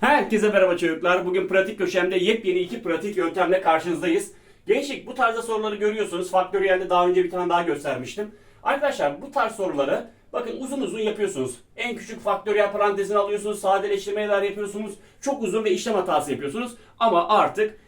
Herkese merhaba çocuklar. Bugün pratik köşemde yepyeni iki pratik yöntemle karşınızdayız. Gençlik bu tarzda soruları görüyorsunuz. Faktöriyelde daha önce bir tane daha göstermiştim. Arkadaşlar bu tarz soruları bakın uzun uzun yapıyorsunuz. En küçük faktöriyel parantezini alıyorsunuz. Sadeleştirmeler yapıyorsunuz. Çok uzun ve işlem hatası yapıyorsunuz. Ama artık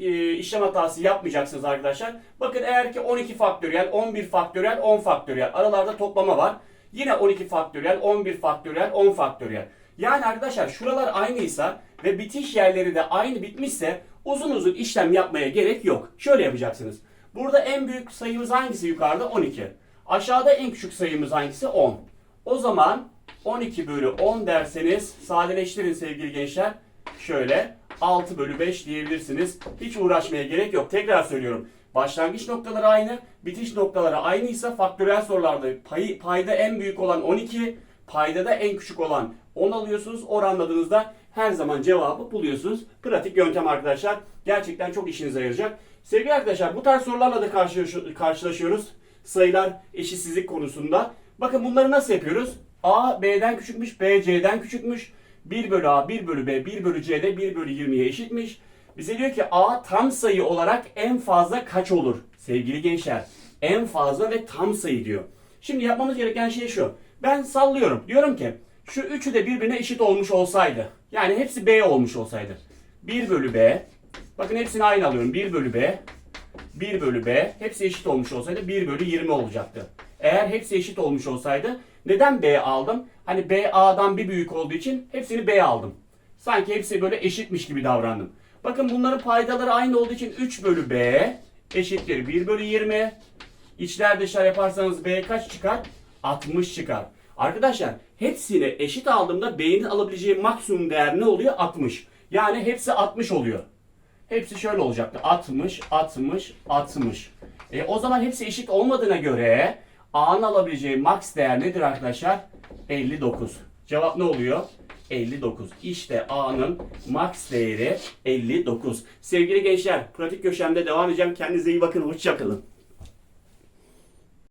e, işlem hatası yapmayacaksınız arkadaşlar. Bakın eğer ki 12 faktöriyel, 11 faktöriyel, 10 faktöriyel aralarda toplama var. Yine 12 faktöriyel, 11 faktöriyel, 10 faktöriyel. Yani arkadaşlar şuralar aynıysa ve bitiş yerleri de aynı bitmişse uzun uzun işlem yapmaya gerek yok. Şöyle yapacaksınız. Burada en büyük sayımız hangisi yukarıda? 12. Aşağıda en küçük sayımız hangisi? 10. O zaman 12 bölü 10 derseniz sadeleştirin sevgili gençler. Şöyle 6 bölü 5 diyebilirsiniz. Hiç uğraşmaya gerek yok. Tekrar söylüyorum. Başlangıç noktaları aynı, bitiş noktaları aynıysa faktörel sorularda payı, payda en büyük olan 12, payda da en küçük olan 10 alıyorsunuz. Oranladığınızda her zaman cevabı buluyorsunuz. Pratik yöntem arkadaşlar. Gerçekten çok işinize yarayacak. Sevgili arkadaşlar bu tarz sorularla da karşılaş- karşılaşıyoruz. Sayılar eşitsizlik konusunda. Bakın bunları nasıl yapıyoruz? A B'den küçükmüş, B C'den küçükmüş. 1 bölü A, 1 bölü B, 1 bölü C'de 1 bölü 20'ye eşitmiş. Bize diyor ki A tam sayı olarak en fazla kaç olur? Sevgili gençler en fazla ve tam sayı diyor. Şimdi yapmamız gereken şey şu. Ben sallıyorum. Diyorum ki şu üçü de birbirine eşit olmuş olsaydı. Yani hepsi B olmuş olsaydı. 1 bölü B. Bakın hepsini aynı alıyorum. 1 bölü B. 1 bölü B. Hepsi eşit olmuş olsaydı 1 bölü 20 olacaktı. Eğer hepsi eşit olmuş olsaydı neden B aldım? Hani B A'dan bir büyük olduğu için hepsini B aldım. Sanki hepsi böyle eşitmiş gibi davrandım. Bakın bunların paydaları aynı olduğu için 3 bölü B eşittir 1 bölü 20. İçler dışlar yaparsanız B kaç çıkar? 60 çıkar. Arkadaşlar hepsini eşit aldığımda B'nin alabileceği maksimum değer ne oluyor? 60. Yani hepsi 60 oluyor. Hepsi şöyle olacaktı. 60, 60, 60. E, o zaman hepsi eşit olmadığına göre A'nın alabileceği max değer nedir arkadaşlar? 59. Cevap ne oluyor? 59. İşte A'nın max değeri 59. Sevgili gençler, pratik köşemde devam edeceğim. Kendinize iyi bakın. Hoşçakalın.